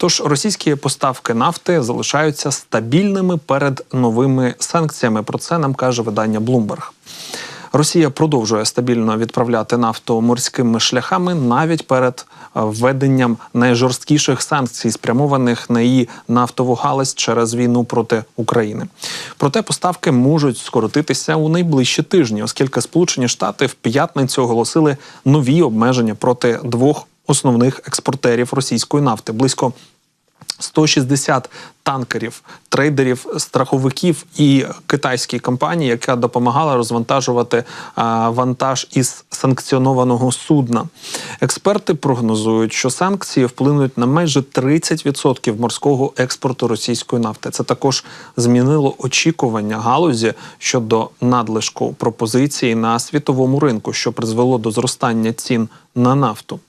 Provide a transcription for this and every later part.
Тож російські поставки нафти залишаються стабільними перед новими санкціями. Про це нам каже видання Bloomberg. Росія продовжує стабільно відправляти нафту морськими шляхами навіть перед е, введенням найжорсткіших санкцій, спрямованих на її нафтову галузь через війну проти України. Проте поставки можуть скоротитися у найближчі тижні, оскільки Сполучені Штати в п'ятницю оголосили нові обмеження проти двох основних експортерів російської нафти близько 160 танкерів, трейдерів, страховиків і китайській компанії, яка допомагала розвантажувати а, вантаж із санкціонованого судна. Експерти прогнозують, що санкції вплинуть на майже 30% морського експорту російської нафти. Це також змінило очікування галузі щодо надлишку пропозиції на світовому ринку, що призвело до зростання цін на нафту.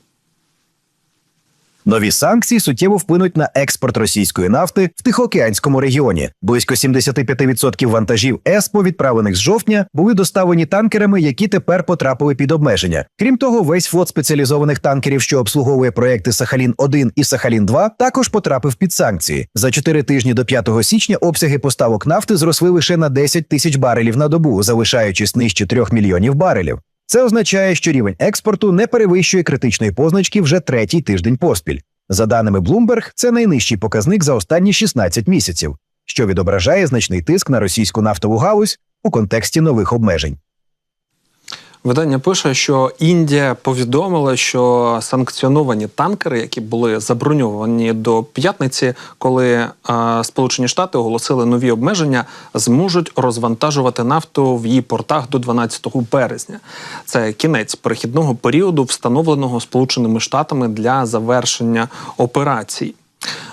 Нові санкції суттєво вплинуть на експорт російської нафти в Тихоокеанському регіоні. Близько 75% вантажів ЕСПО, відправлених з жовтня, були доставлені танкерами, які тепер потрапили під обмеження. Крім того, весь флот спеціалізованих танкерів, що обслуговує проекти Сахалін 1 і Сахалін 2 також потрапив під санкції. За 4 тижні до 5 січня обсяги поставок нафти зросли лише на 10 тисяч барелів на добу, залишаючись нижче 3 мільйонів барелів. Це означає, що рівень експорту не перевищує критичної позначки вже третій тиждень поспіль. За даними Bloomberg, це найнижчий показник за останні 16 місяців, що відображає значний тиск на російську нафтову галузь у контексті нових обмежень. Видання пише, що Індія повідомила, що санкціоновані танкери, які були заброньовані до п'ятниці, коли е, Сполучені Штати оголосили нові обмеження, зможуть розвантажувати нафту в її портах до 12 березня. Це кінець перехідного періоду, встановленого Сполученими Штатами для завершення операцій.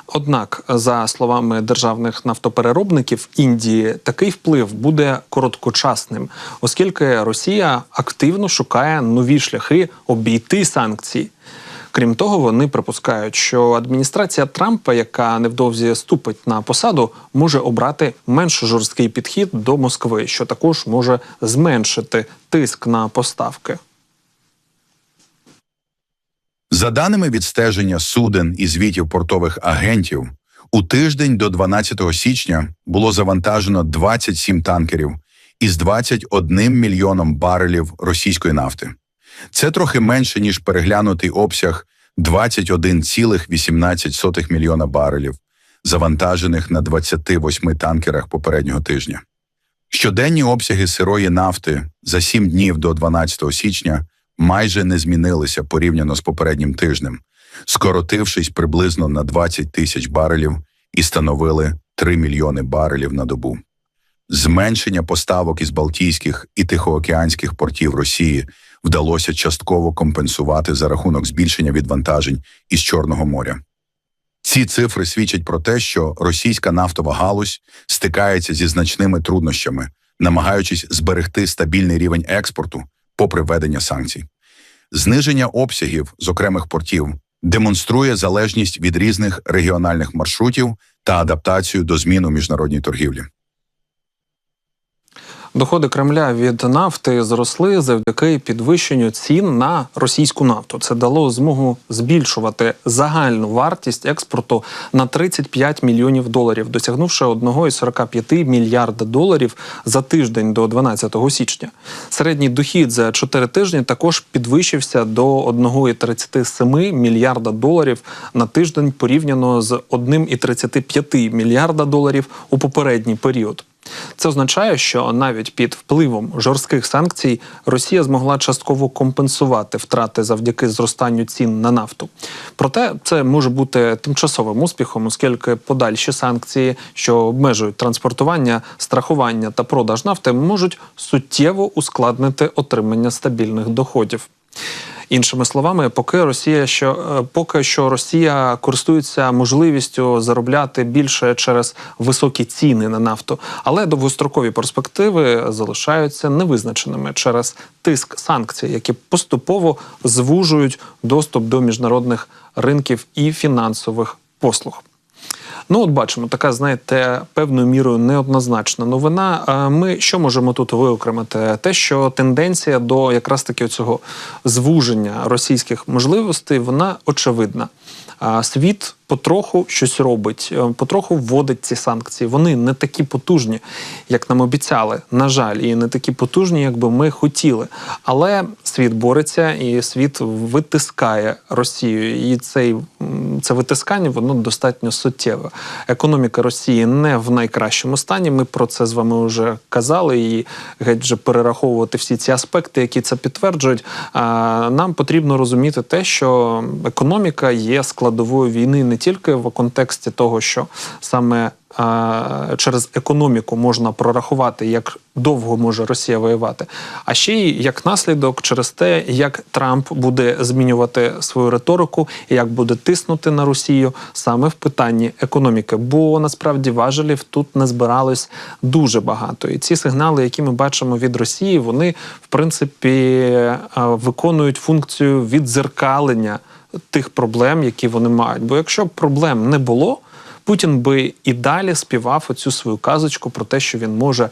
Однак, за словами державних нафтопереробників Індії, такий вплив буде короткочасним, оскільки Росія активно шукає нові шляхи обійти санкції. Крім того, вони припускають, що адміністрація Трампа, яка невдовзі ступить на посаду, може обрати менш жорсткий підхід до Москви, що також може зменшити тиск на поставки. За даними відстеження суден і звітів портових агентів, у тиждень до 12 січня було завантажено 27 танкерів із 21 мільйоном барелів російської нафти. Це трохи менше ніж переглянутий обсяг 21,18 мільйона барелів, завантажених на 28 танкерах попереднього тижня. Щоденні обсяги сирої нафти за 7 днів до 12 січня майже не змінилися порівняно з попереднім тижнем, скоротившись приблизно на 20 тисяч барелів і становили 3 мільйони барелів на добу. Зменшення поставок із Балтійських і Тихоокеанських портів Росії вдалося частково компенсувати за рахунок збільшення відвантажень із Чорного моря. Ці цифри свідчать про те, що російська нафтова галузь стикається зі значними труднощами, намагаючись зберегти стабільний рівень експорту попри введення санкцій. Зниження обсягів з окремих портів демонструє залежність від різних регіональних маршрутів та адаптацію до змін у міжнародній торгівлі. Доходи Кремля від нафти зросли завдяки підвищенню цін на російську нафту. Це дало змогу збільшувати загальну вартість експорту на 35 мільйонів доларів, досягнувши 1,45 мільярда доларів за тиждень до 12 січня. Середній дохід за 4 тижні також підвищився до 1,37 мільярда доларів на тиждень порівняно з 1,35 мільярда доларів у попередній період. Це означає, що навіть під впливом жорстких санкцій Росія змогла частково компенсувати втрати завдяки зростанню цін на нафту. Проте це може бути тимчасовим успіхом, оскільки подальші санкції, що обмежують транспортування, страхування та продаж нафти, можуть суттєво ускладнити отримання стабільних доходів. Іншими словами, поки Росія що е, поки що Росія користується можливістю заробляти більше через високі ціни на нафту, але довгострокові перспективи залишаються невизначеними через тиск санкцій, які поступово звужують доступ до міжнародних ринків і фінансових послуг. Ну, от бачимо, така, знаєте, певною мірою неоднозначна новина. Ми що можемо тут виокремити? Те, що тенденція до якраз таки цього звуження російських можливостей, вона очевидна. Світ потроху щось робить, е, потроху вводить ці санкції. Вони не такі потужні, як нам обіцяли, на жаль, і не такі потужні, як би ми хотіли. Але світ бореться і світ витискає Росію. І цей це витискання воно достатньо суттєве. Економіка Росії не в найкращому стані. Ми про це з вами вже казали, і геть вже перераховувати всі ці аспекти, які це підтверджують. Нам потрібно розуміти те, що економіка є складовою війни не тільки в контексті того, що саме а, через економіку можна прорахувати, як довго може Росія воювати, а ще й як наслідок через те, як Трамп буде змінювати свою риторику як буде тиснути на Росію саме в питанні економіки. Бо насправді важелів тут не збиралось дуже багато. І ці сигнали, які ми бачимо від Росії, вони в принципі а, виконують функцію віддзеркалення тих проблем, які вони мають. Бо якщо б проблем не було. Путін би і далі співав оцю свою казочку про те, що він може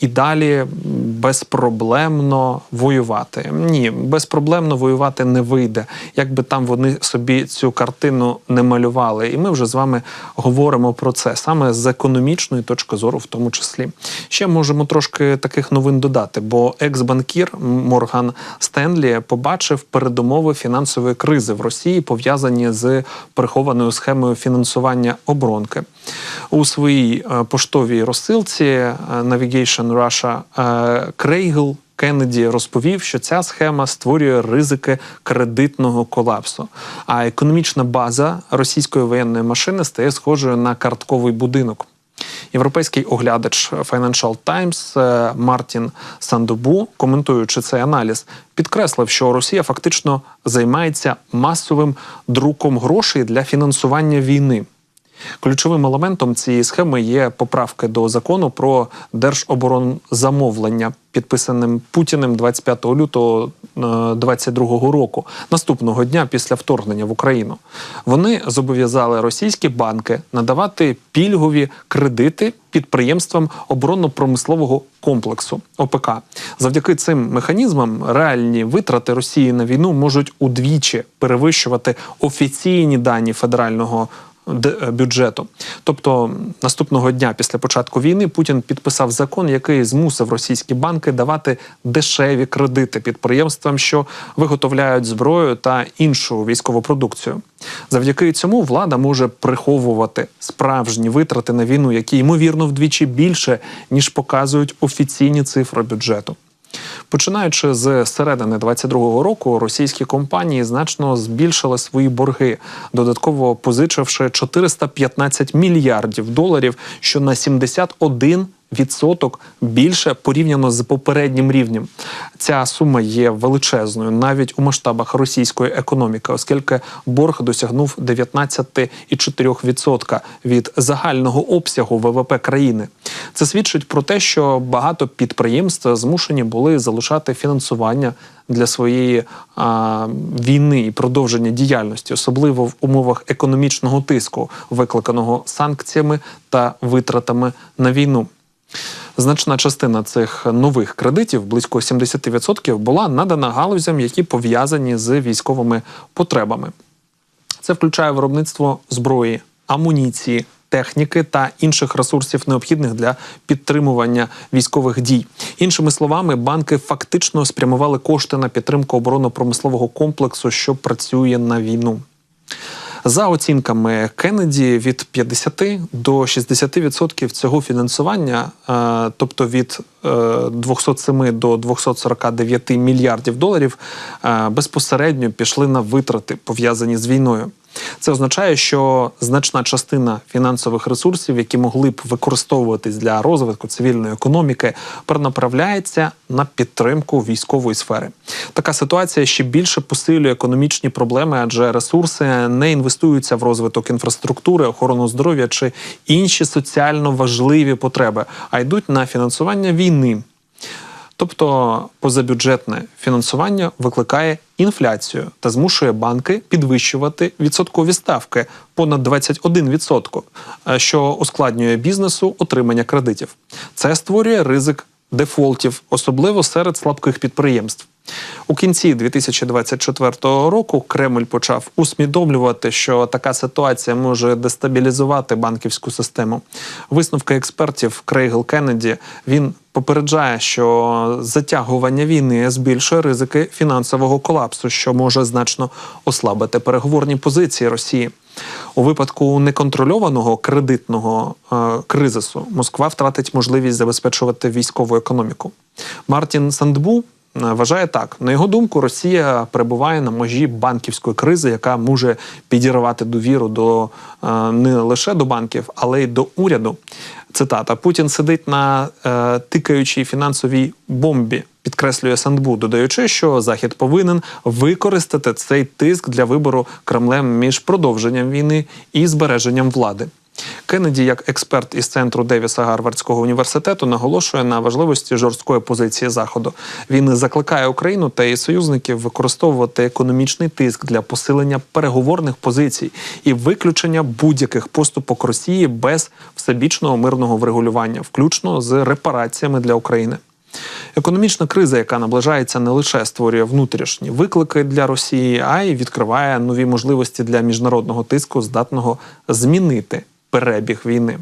і далі безпроблемно воювати. Ні, безпроблемно воювати не вийде, якби там вони собі цю картину не малювали. І ми вже з вами говоримо про це саме з економічної точки зору, в тому числі. Ще можемо трошки таких новин додати, бо екс-банкір Морган Стенлі побачив передумови фінансової кризи в Росії, пов'язані з прихованою схемою фінансування оборонки. У своїй е, поштовій розсилці е, Navigation Russia е, Крейгл Кеннеді розповів, що ця схема створює ризики кредитного колапсу. А економічна база російської воєнної машини стає схожою на картковий будинок. Європейський оглядач Financial Times е, Мартін Сандобу, коментуючи цей аналіз, підкреслив, що Росія фактично займається масовим друком грошей для фінансування війни. Ключовим елементом цієї схеми є поправки до закону про держоборонзамовлення, підписаним Путіним 25 лютого 2022 року, наступного дня після вторгнення в Україну. Вони зобов'язали російські банки надавати пільгові кредити підприємствам оборонно-промислового комплексу ОПК. Завдяки цим механізмам реальні витрати Росії на війну можуть удвічі перевищувати офіційні дані федерального е, бюджету. Тобто наступного дня після початку війни Путін підписав закон, який змусив російські банки давати дешеві кредити підприємствам, що виготовляють зброю та іншу військову продукцію. Завдяки цьому влада може приховувати справжні витрати на війну, які ймовірно вдвічі більше ніж показують офіційні цифри бюджету. Починаючи з середини 22-го року, російські компанії значно збільшили свої борги, додатково позичивши 415 мільярдів доларів, що на 71 Відсоток більше порівняно з попереднім рівнем. Ця сума є величезною навіть у масштабах російської економіки, оскільки борг досягнув 19,4% від загального обсягу ВВП країни. Це свідчить про те, що багато підприємств змушені були залишати фінансування для своєї а, війни і продовження діяльності, особливо в умовах економічного тиску, викликаного санкціями та витратами на війну. Значна частина цих нових кредитів, близько 70%, була надана галузям, які пов'язані з військовими потребами. Це включає виробництво зброї, амуніції, техніки та інших ресурсів, необхідних для підтримування військових дій. Іншими словами, банки фактично спрямували кошти на підтримку оборонно-промислового комплексу, що працює на війну. За оцінками Кеннеді, від 50 до 60% цього фінансування, е, тобто від е, 207 до 249 мільярдів доларів, е, безпосередньо пішли на витрати, пов'язані з війною. Це означає, що значна частина фінансових ресурсів, які могли б використовуватись для розвитку цивільної економіки, перенаправляється на підтримку військової сфери. Така ситуація ще більше посилює економічні проблеми, адже ресурси не інвестуються в розвиток інфраструктури, охорону здоров'я чи інші соціально важливі потреби, а йдуть на фінансування війни. Тобто позабюджетне фінансування викликає інфляцію та змушує банки підвищувати відсоткові ставки понад 21%, е, що ускладнює бізнесу отримання кредитів. Це створює ризик дефолтів, особливо серед слабких підприємств. У кінці 2024 року Кремль почав усвідомлювати, що така ситуація може дестабілізувати банківську систему. Висновки експертів Крейгл Кеннеді він попереджає, що затягування війни збільшує ризики фінансового колапсу, що може значно ослабити переговорні позиції Росії. У випадку неконтрольованого кредитного е, кризису Москва втратить можливість забезпечувати військову економіку. Мартін Сандбу вважає так: на його думку, Росія перебуває на межі банківської кризи, яка може підірвати довіру до е, не лише до банків, але й до уряду. Цитата: Путін сидить на е, тикаючій фінансовій бомбі. Підкреслює Сандбу, додаючи, що Захід повинен використати цей тиск для вибору Кремлем між продовженням війни і збереженням влади. Кеннеді, як експерт із центру Девіса Гарвардського університету, наголошує на важливості жорсткої позиції Заходу. Він закликає Україну та її союзників використовувати економічний тиск для посилення переговорних позицій і виключення будь-яких поступок Росії без всебічного мирного врегулювання, включно з репараціями для України. Економічна криза, яка наближається, не лише створює внутрішні виклики для Росії, а й відкриває нові можливості для міжнародного тиску, здатного змінити перебіг війни.